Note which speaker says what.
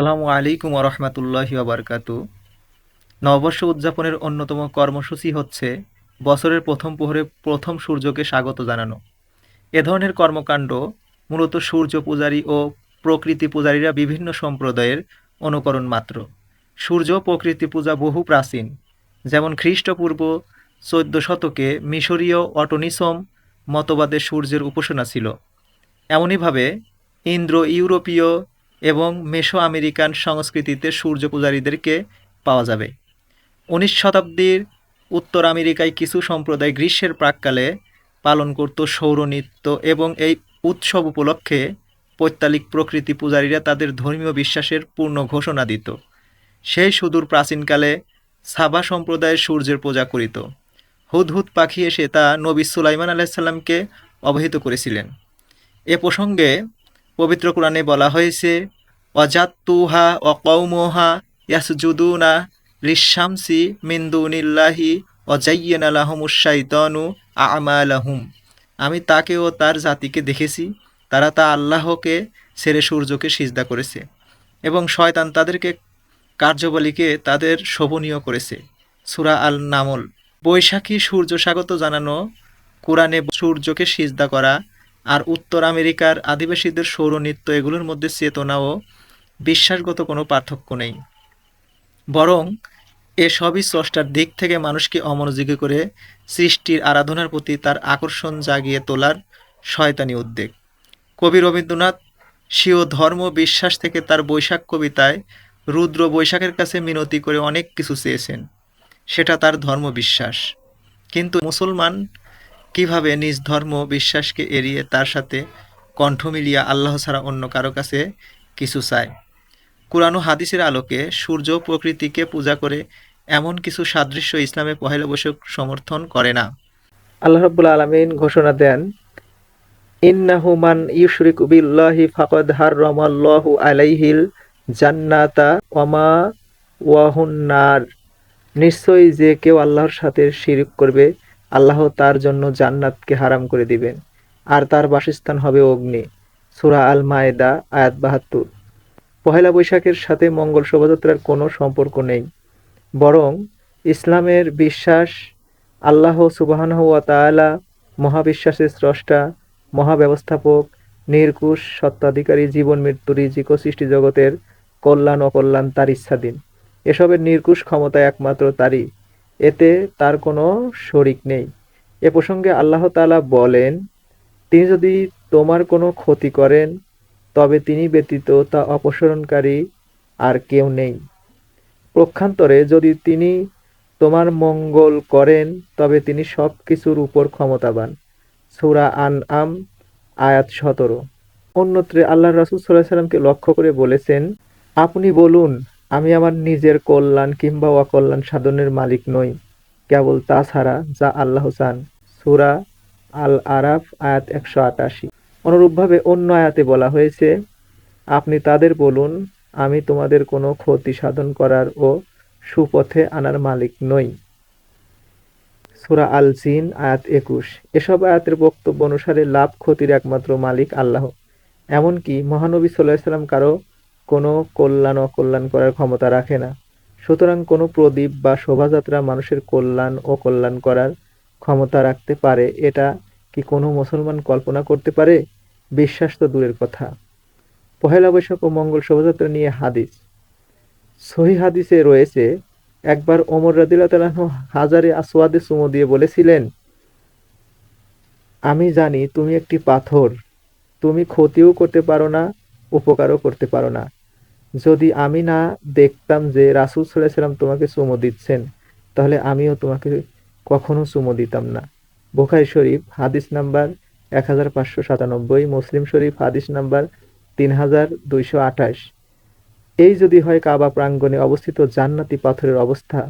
Speaker 1: সালামু আলাইকুম রহমতুল্লাহি আবরকাতু নববর্ষ উদযাপনের অন্যতম কর্মসূচি হচ্ছে বছরের প্রথম প্রহরে প্রথম সূর্যকে স্বাগত জানানো। এ ধরনের কর্মকাণ্ড মূলত সূর্য পূজারী ও প্রকৃতি পূজারীরা বিভিন্ন সম্প্রদায়ের অনুকরণ মাত্র। সূর্য প্রকৃতি পূজা বহু প্রাচীন, যেমন খ্রিস্টপূর্ব চোদ্দ শতকে মিশরীয় অটোনিসম মতবাদে সূর্যের উপাসনা ছিল। এমনইভাবে ইন্দ্র ইউরোপীয় এবং মেসো আমেরিকান সংস্কৃতিতে সূর্য পূজারীদেরকে পাওয়া যাবে। উনিশ শতাব্দীর উত্তর আমেরিকায় কিছু সম্প্রদায় গ্রীষ্মের প্রাককালে পালন করত সৌর নৃত্য এবং এই উৎসব উপলক্ষে পৈত্তালিক প্রকৃতি পূজারীরা তাদের ধর্মীয় বিশ্বাসের পূর্ণ ঘোষণা দিত। সেই সুদূর প্রাচীনকালে সাবা সম্প্রদায়ের সূর্যের পূজা করিত। হুদহুদ পাখি এসে তা নবী সুলাইমান আলাইসাল্লামকে অবহিত করেছিলেন। এ প্রসঙ্গে পবিত্র কোরআনে বলা হয়েছে অজাত্তুহা অকৌমোহা ইয়াসজুদুনা লিশামসি মিন্দুনিল্লাহি অজাইয়েন আলাহমুসাইতনু আমালাহুম। আমি তাকে ও তার জাতিকে দেখেছি, তারা তা আল্লাহকে ছেড়ে সূর্যকে সিজদা করেছে এবং শয়তান তাদেরকে কার্যবলীকে তাদের শোভনীয় করেছে। সুরা আল নামল বৈশাখী সূর্য স্বাগত জানানো কোরআনে সূর্যকে সিজদা করা আর উত্তর আমেরিকার আদিবাসীদের সৌর নৃত্য এগুলোর মধ্যে চেতনা ও বিশ্বাসগত কোনো পার্থক্য নেই। বরং এসবই স্রষ্টার দিক থেকে মানুষকে অমনোযোগী করে সৃষ্টির আরাধনার প্রতি তার আকর্ষণ জাগিয়ে তোলার শয়তানি উদ্বেগ কবি রবীন্দ্রনাথ স্বীয় ধর্ম বিশ্বাস থেকে তার বৈশাখ কবিতায় রুদ্র বৈশাখের কাছে মিনতি করে অনেক কিছু চেয়েছেন। সেটা তার ধর্ম বিশ্বাস। কিন্তু মুসলমান কীভাবে নিজ ধর্ম বিশ্বাসকে এড়িয়ে তার সাথে কণ্ঠ মিলিয়ে আল্লাহ ছাড়া অন্য কারও কাছে কিছু চায়? কোরআন হাদিসের আলোকে সূর্য প্রকৃতিকে পূজা করে এমন কিছু সাদৃশ্য ইসলামে পহেলা বৈশাখ সমর্থন করে না।
Speaker 2: আল্লাহ রাব্বুল আলামিন ঘোষণা দেন, ইন্নাহু মান ইউশরিকু বিল্লাহি ফাকাদ হাররামাল্লাহু আলাইহিল জান্নাতা ওয়ামা ওয়াহুন নার। নিশ্চয়ই যে কেউ আল্লাহর সাথে শিরক করবে আল্লাহ তার জন্য জান্নাতকে হারাম করে দিবেন। আর তার বাসস্থান হবে অগ্নি। সূরা আল মায়েদা আয়াত বাহাত্তর। পহেলা বৈশাখের সাথে মঙ্গল শোভাযাত্রার কোনো সম্পর্ক নেই। বরং ইসলামের বিশ্বাস আল্লাহ সুবাহানহ ওয়া তাআলা, মহাবিশ্বাসের স্রষ্টা, মহাব্যবস্থাপক, নির্কুশ সত্ত্বাধিকারী জীবন মৃত্যু রিজিক ও সৃষ্টি জগতের কল্যাণ অকল্যাণ তার ইচ্ছাধীন। এসবের নির্কুশ ক্ষমতা একমাত্র তারই। এতে তার কোনো শরিক নেই। এ প্রসঙ্গে আল্লাহ তাআলা বলেন, তিনি যদি তোমার কোনো ক্ষতি করেন, তবে তিনি ব্যতীত তা অপসারণকারী আর কেউ নেই। পক্ষান্তরে যদি তিনি তোমার মঙ্গল করেন, তবে তিনি সব কিছুর উপর ক্ষমতাবান। সূরা আন আম আয়াত সতেরো। অন্যত্রে আল্লাহ রাসুল সাল্লাহ সাল্লামকে লক্ষ্য করে বলেছেন, আপনি বলুন আমি আমার নিজের কল্যাণ কিংবা অকল্যাণ সাধনের মালিক নই, কেবল তা ছাড়া যা আল্লাহ চান। সুরা আল আরাফ আয়াত একশো আটাশি। অনুরূপভাবে অন্য আয়াতে বলা হয়েছে, আপনি তাদের বলুন, আমি তোমাদের কোনো ক্ষতি সাধন করার ও সুপথে আনার মালিক নই। সুরা আল জিন আয়াত একুশ। এসব আয়াতের বক্তব্য অনুসারে লাভ ক্ষতির একমাত্র মালিক আল্লাহ। এমনকি মহানবী সাল্লাহ সাল্লাম কারও কোনো কল্যাণ, অকল্যাণ করার ক্ষমতা রাখে না। সুতরাং কোনো প্রদীপ বা শোভাযাত্রা মানুষের কল্যাণ ও কল্যাণ করার ক্ষমতা রাখতে পারে, এটা কি কোনো মুসলমান কল্পনা করতে পারে? বিশ্বাস তো দূরের কথা। পহেলা বৈশাখ ও মঙ্গল শোভাযাত্রা নিয়ে হাদিস। সহি হাদিসে রয়েছে, একবার ওমর রাদিল্লাহ হাজারে আসওয়াদে চুমো দিয়ে বলেছিলেন, আমি জানি তুমি একটি পাথর। তুমি ক্ষতিও করতে পারো না, উপকারও করতে পারো না। যদি আমি না দেখতাম যে রাসুল সাল্লাম তোমাকে চুমো দিচ্ছেন, তাহলে আমিও তোমাকে কখনো চুমো দিতাম না। বোখাই শরীফ, হাদিস নাম্বার এক হাজার পাঁচশো সাতানব্বই, মুসলিম শরীফ, হাদিস নাম্বার তিন হাজার দুইশো আঠাশ। এই যদি হয় কাবা প্রাঙ্গনে অবস্থিত জান্নাতি পাথরের অবস্থা